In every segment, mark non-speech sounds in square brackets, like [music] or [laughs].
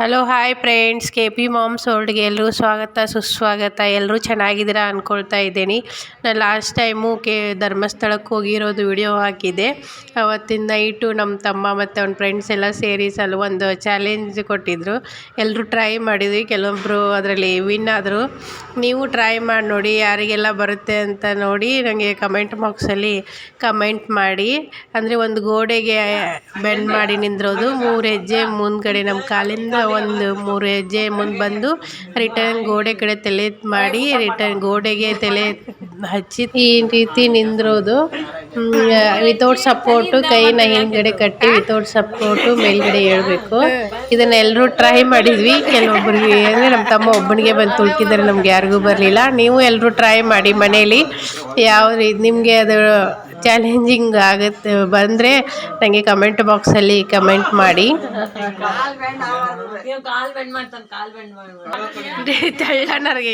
Hello hi friends K P moms ವರ್ಲ್ಡ್ಗೆ ಎಲ್ಲರೂ ಸ್ವಾಗತ, ಸುಸ್ವಾಗತ. ಎಲ್ಲರೂ ಚೆನ್ನಾಗಿದ್ದೀರಾ ಅಂದ್ಕೊಳ್ತಾ ಇದ್ದೀನಿ. ನಾನು ಲಾಸ್ಟ್ ಟೈಮು ಕೆ ಧರ್ಮಸ್ಥಳಕ್ಕೆ ಹೋಗಿರೋದು ವಿಡಿಯೋ ಹಾಕಿದೆ ಅವತ್ತಿನ ನೈಟು ನಮ್ಮ ತಮ್ಮ ಮತ್ತು ಅವ್ನ ಫ್ರೆಂಡ್ಸ್ ಎಲ್ಲ ಸೇರಿ ಸಲ ಒಂದು ಚಾಲೆಂಜ್ ಕೊಟ್ಟಿದ್ದರು ಎಲ್ಲರೂ ಟ್ರೈ ಮಾಡಿದ್ವಿ. ಕೆಲವೊಬ್ಬರು ಅದರಲ್ಲಿ ವಿನ್ ಆದರು. ನೀವು ಟ್ರೈ ಮಾಡಿ ನೋಡಿ, ಯಾರಿಗೆಲ್ಲ ಬರುತ್ತೆ ಅಂತ ನೋಡಿ ನನಗೆ ಕಮೆಂಟ್ ಬಾಕ್ಸಲ್ಲಿ ಕಮೆಂಟ್ ಮಾಡಿ. ಅಂದರೆ ಒಂದು ಗೋಡೆಗೆ ಬೆಂಡ್ ಮಾಡಿ ನಿಂದಿರೋದು. ಮೂರು ಹೆಜ್ಜೆ ಮುಂದ್ಗಡೆ ನಮ್ಮ ಕಾಲಿಂದ ಒಂದು ಮೂರು ಹೆಜ್ಜೆ ಮುಂದೆ ಬಂದು ರಿಟರ್ನ್ ಗೋಡೆ ಕಡೆ ತಲೆ ಮಾಡಿ ರಿಟರ್ನ್ ಗೋಡೆಗೆ ತಲೆ ಹಚ್ಚಿ ಈ ರೀತಿ ನಿಂದಿರೋದು. ವಿತೌಟ್ ಸಪೋರ್ಟು ಕೈನ ಹಿಂದ್ಗಡೆ ಕಟ್ಟಿ ವಿತೌಟ್ ಸಪೋರ್ಟು ಮೇಲ್ಗಡೆ ಹೇಳ್ಬೇಕು. ಇದನ್ನ ಎಲ್ಲರೂ ಟ್ರೈ ಮಾಡಿದ್ವಿ. ಕೆಲವೊಬ್ಬರಿಗೆ ಅಂದರೆ ನಮ್ಮ ತಮ್ಮ ಒಬ್ಬನಿಗೆ ಬಂದು ತುಳ್ಕಿದ್ರೆ ನಮ್ಗೆ ಯಾರಿಗೂ ಬರಲಿಲ್ಲ. ನೀವು ಎಲ್ಲರೂ ಟ್ರೈ ಮಾಡಿ ಮನೇಲಿ. ಯಾವ ರೀತಿ ನಿಮಗೆ ಅದು ಚಾಲೆಂಜಿಂಗ್ ಆಗುತ್ತೆ. ಬಂದರೆ [laughs] ನನಗೆ ಕಮೆಂಟ್ ಬಾಕ್ಸಲ್ಲಿ ಕಮೆಂಟ್ ಮಾಡಿ ತಳ್ಳನರಿಗೆ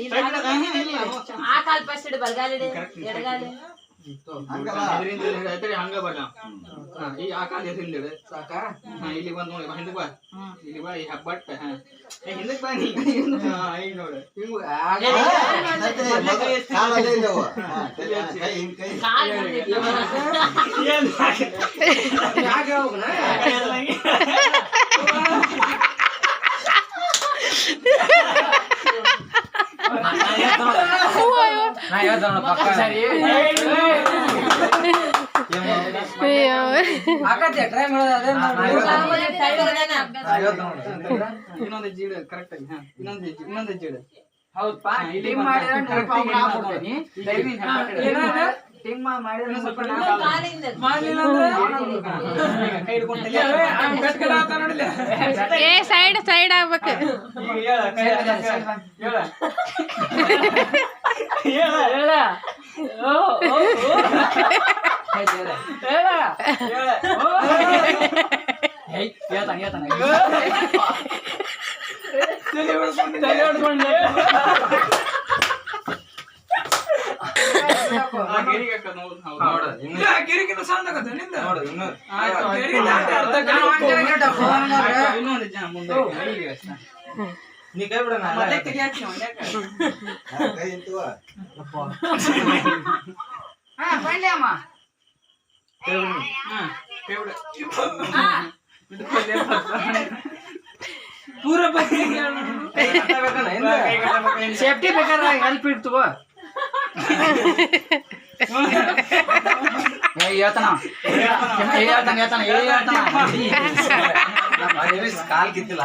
ಇದು ಆ ಕಾಲ್ ಫಸ್ಟ್ ಇಡು ಬಲಗಾಲಿಡು ಎಡಗಾಲು ಹಂಗ ಬರ ಈ ಆ ಕಾಲ ಹಿಂದಿಡು ಸಾಕ? ಹಾ ಇಲ್ಲಿ ಬಂದ್ ನೋಡಿ ಬಾ ಹಿಂದಕ್ ಬಾ. ಇಲ್ಲಿ ಬಾ ಈ ಹಬ್ಬಟ್ ಹಾ. ಏ, ಹಿಂದಕ್ ಬಾ ನೀ ಹಾ ಈಗ ನೋಡು. ಹಿಂಗ್ ಕಾಲ್ ಬಂದಿತ್ತು. ಹೋದಾನ. ಇನ್ನೊಂದು ಜೀಡ ಕರೆಕ್ಟ್ ಆಗಿ ಇನ್ನೊಂದು ಹೆಜ್ಜೆ ಹೆಜ್ಜೆ ಇಡು. ಹೌದಪ್ಪ ಟೀಮ್ ಮಾಡಿದ್ರೆ ಟೀಮ್ ಮಾಡಿದ್ರೆ ಸ್ವಲ್ಪ ಮಾಡಲಿಲ್ಲ ಅಂದ್ರೆ? ಕೈ ಹಿಡ್ಕೊಂಡು ಏ, ಆತ ನೋಡಿಲ್ಲ. ಸೈಡ್ ಸೈಡ್ ಆಗ್ಬೇಕು. ಈಗ ಹೇಳ, ಕೈ ಹಿಡ್ಕೊಂಡು ಹೇಳ. ಹೇಳ. ಓ, ಓ, ಮುಂದೆ ಈಗ ಅಷ್ಟೇ. ಮತ್ತೆ ತೆಗಿ ಹಾಕ್ಸಿ ಅವ್ನು, ಹಾ, ಬಂಡೆ ಅಮ್ಮ. ಹಾ, ಕೈ ಬಿಡು. ಹಾ. ಹಿಡ್ಕೊಳ್ಳಿ, ಪೂರ. ಸೇಫ್ಟಿ ಬೇಕಾದ್ರೆ ಹೆಲ್ಪ್ ಇಡ್ತುವ ಹೇಳ್ತಾನ ಹೇಳ್ತಾನ ಹೇಳ್ತಾನ ಹೇಳ್ತಾನ ಕಾಲ್ ಕಿತ್ತಿಲ್ಲ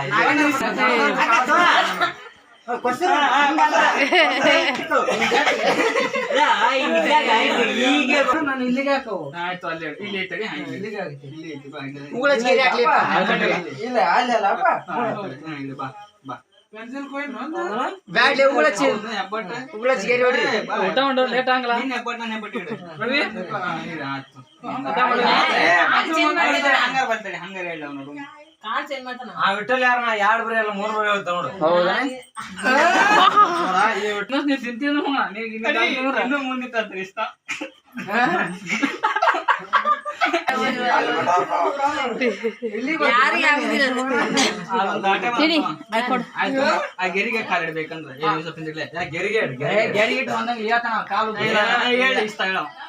ನಾನು ಇಲ್ಲಿಗೆ ಹಾಕವು ಆಯ್ತು ಅಲ್ಲಿ ಇಡು. ಇಲ್ಲಿ ಐತಡಿ, ಹಾ, ಇಲ್ಲಿ. ಇಲ್ಲಿ ಐತಿ, ಬಾ, ಇಲ್ಲಿ. ಉಗುಳ ಚೀರಿ ಹಾಕ್ಲಿಪ್ಪ. ಹಾ, ಇಲ್ಲಿ, ಇಲ್ಲಿ. ಇಲ್ಲ ಅಲ್ಲಲ್ಲಪ್ಪ ಹಾ, ಹಾ, ಇಲ್ಲಿ ಬಾ, ಬಾ. ಬ್ಯಾಡ್ಲಿ ಉಗುಳ ಚೀರಿ ಹೌದು, ಹೆಬ್ಬಟ್ಟು. ಉಗುಳ ಚೀರಿ ಹೊಡ್ರಿ ಏ, ಬಾ. ಊಟ ಉಂಡು ಲೇಟ್ ಆಗಲ್ಲ ನಿನ್ನ ಹೆಬ್ಬಟ್ಟು, ನನ್ನ ಹೆಬ್ಬಟ್ಟು ಇಡು. ರವಿ? ಹಾ, ಇದು ಆಯ್ತು. ಊಟ ಮಾಡು. ಏ, ಕಾಲ್ change ಮಾಡಿದಾರ. ಹಂಗಾರ್ ಬರ್ತಾನೆ, ಹಂಗಾರ್ ಹೇಳು ಅವ್ನು ನೋಡು. ಆ ವಿಠಲ್ ಯಾರನ್ನ ಎರಡ್ ಬರೀ ಅಲ್ಲ ಮೂರ್ ಬರೀ ನೋಡು. ಹೌದಾ? ನೀವ್ ಇನ್ನೂ ಮುಂದಿತ್ತು ಇಷ್ಟ. ಗೆರಿಗೆ ಕಾಲ್ ಇಡ್ಬೇಕಂದ್ರೆ. ಗೆರಿಗೆ ಗೆರಿಗೆ. ಇಟ್ಟು ಒಂದಂಗೆ ಹೇಳ್ತಾನ ಕಾಲು ಇಷ್ಟ ಹೇಳು.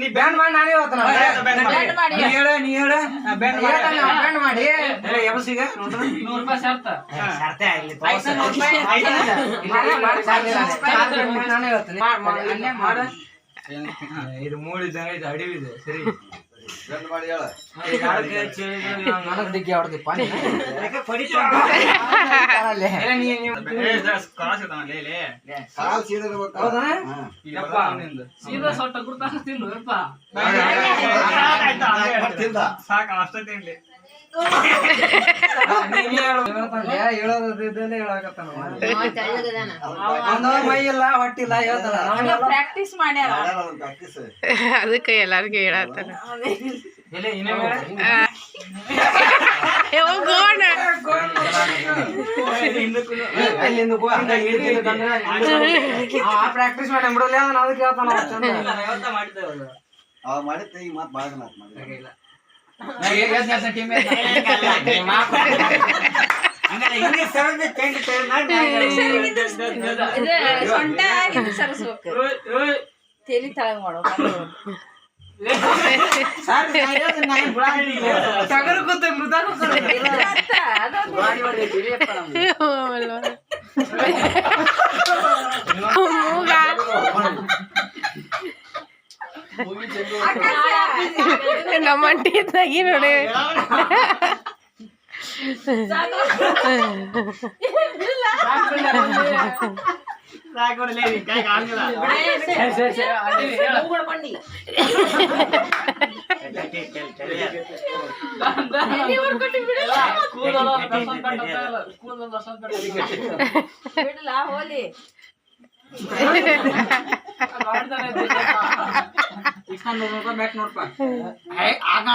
ನೀ ಬ್ಯಾನ್ ಮಾಡಿ ನಾನೇ ಹೇಳ್ತಾನ Band ಮಾಡಿ. ನೀ ಹೇಳ ನೀ ಹೇಳ. ಬ್ಯಾನ್ ಮಾಡಿ. ಬ್ಯಾನ್ ಮಾಡಿ. ಎಬಸಿಗ. ನೂರ್ ರೂಪಾಯಿ ಶರ್ತ. ಶರ್ತೆ ನಾನೇ ಹೇಳ್ತೀನಿ. ಇದು ಮೂಳಿದ್ದಂಗ ಇದು ಅಡಿವಿದೆ ಸರಿ. ನನಗ್ ದಿಗ್ಗಿ ಹೊಡ್ದಿಪ್ಪ ನೀನು. ಎಲ್ಲ ನೀ- ನೀವು- ಹೌದಾ? ಯಪ್ಪ ಸೀದಾ ಸೊಟ್ಟ ಯಪ್ಪ. ಸಾಕು ಅಷ್ಟೇ ತಿನ್ಲಿ ನೀನೇ ಹೇಳು. ಹೇಳ್ತಾನೆ, ಹೇಳೋದು ಇದ್ದಲ್ಲೇ ಹೇಳಾಕತ್ತಾನ ಅವ. ಅವ ಮೈ ಇಲ್ಲ ಹೊಟ್ಟಿಲ್ಲ ಪ್ರಾಕ್ಟೀಸ್ ಮಾಡ್ಯಾರ ಅದಕ್ಕೆ ಎಲ್ಲಾರ್ಗು ಹೇಳತ್ತಾನ ಪ್ರಾಕ್ಟೀಸ್ ಮಾಡಿ ಬಿಡಲ್ಲ ಅದಕ್ಕೆ ಹೇಳ್ತಾನ. ಮಾಡಿದ್ದೆ ಈಗ ಮತ್ತೆ ಭಾಳ ಜನ ಮಾಡಿ ಇಲ್ಲ. ನಾ ಏ- ಎಷ್ಟ್ ಜನ team ಐತೆ? ಇದು ಸೊಂಟ ಹಿಂಗ್ ಸರಿಸ್ಬೇಕು ತಲಿ ತಳಗ್ ಮಾಡ್ಬೇಕು ಟಗರು ಕೂತು ಮೃದ ಕೂತು. ಅತ್ತ, ಅದೊಂದು ಮೂಗ ನಮ್ಮ ಅಂಟಿ ಇದ್ದಾಗಿ ನೋಡಿ ಸರಿ, ಸರಿ, ಸರಿ. ಅಲ್ಲಿ ಹೇಳು. ಕೂದಲು ದರ್ಶನ್ ಕಟ್ಟುತ್ತಾ ಇಲ್ಲ. ಕೂದಲು ದರ್ಶನ್ ಕಟ್ಟುತ್ತಾ ಇಲ್ಲ. ಬಿಡಲ್ಲ ಹೋಲಿ ಮಾಡ್ತಾನೆ ಇದ್ದಿದ್ದೆ. ಇಸ್ಕೊಂಡ್ ರೂಪಾಯಿ ಬ್ಯಾಕ್ ನೋಡ್ಪ. ಏ, ಆಗ.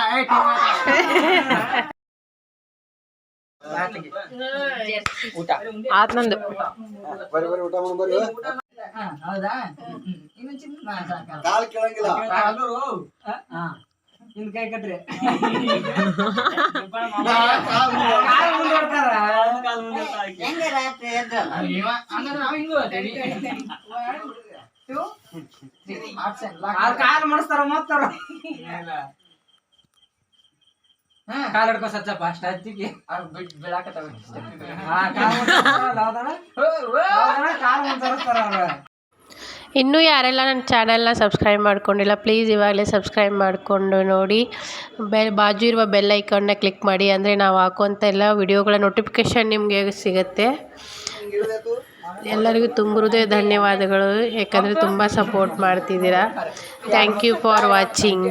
ಊಟ ಆತ್ ನಂದು ಬರಿ ಬರಿ ಊಟ ಮಾಡಿ ಹಾ, ಹೌದಾ ಹ್ಮ್. ಚಿನ್ನ. ಕಾಲ್ ಕೇಳಂಗಿಲ್ಲ ಹಾ, ಹಾ. ನಿನ್ ಕೈ ಕಟ್ರಿ. ಹೆಂಗೆ ರಾತ್ರಿ ಎದ್ರಲ್ಲ ಇವ ಹಂಗಂದ್ರೆ ನಾವ್ ಹಿಂಗೂ? ಕಾಲ್ ಮಾಡಿಸ್ತಾರ ಕಾಲ್ ಹಿಡ್ಕೊ ಸಚ್ಚಪ್ಪ ಅಷ್ಟ ಕಾಲ್ ಅವ್ರ ಇನ್ನೂ ಯಾರೆಲ್ಲ ನನ್ನ ಚಾನೆಲ್ನ ಸಬ್ಸ್ಕ್ರೈಬ್ ಮಾಡ್ಕೊಂಡಿಲ್ಲ ಪ್ಲೀಸ್ ಇವಾಗಲೇ ಸಬ್ಸ್ಕ್ರೈಬ್ ಮಾಡಿಕೊಂಡು ನೋಡಿ. ಬೆಲ್ ಬಾಜು ಇರುವ ಬೆಲ್ ಐಕಾನ್ನ ಕ್ಲಿಕ್ ಮಾಡಿ ಅಂದರೆ ನಾವು ಹಾಕುವಂಥ ಎಲ್ಲ ವಿಡಿಯೋಗಳ ನೋಟಿಫಿಕೇಷನ್ ನಿಮಗೆ ಸಿಗುತ್ತೆ. ಎಲ್ಲರಿಗೂ ತುಂಬ ಹೃದಯ ಧನ್ಯವಾದಗಳು. ಯಾಕಂದರೆ ತುಂಬ ಸಪೋರ್ಟ್ ಮಾಡ್ತಿದ್ದೀರಾ. Thank you for watching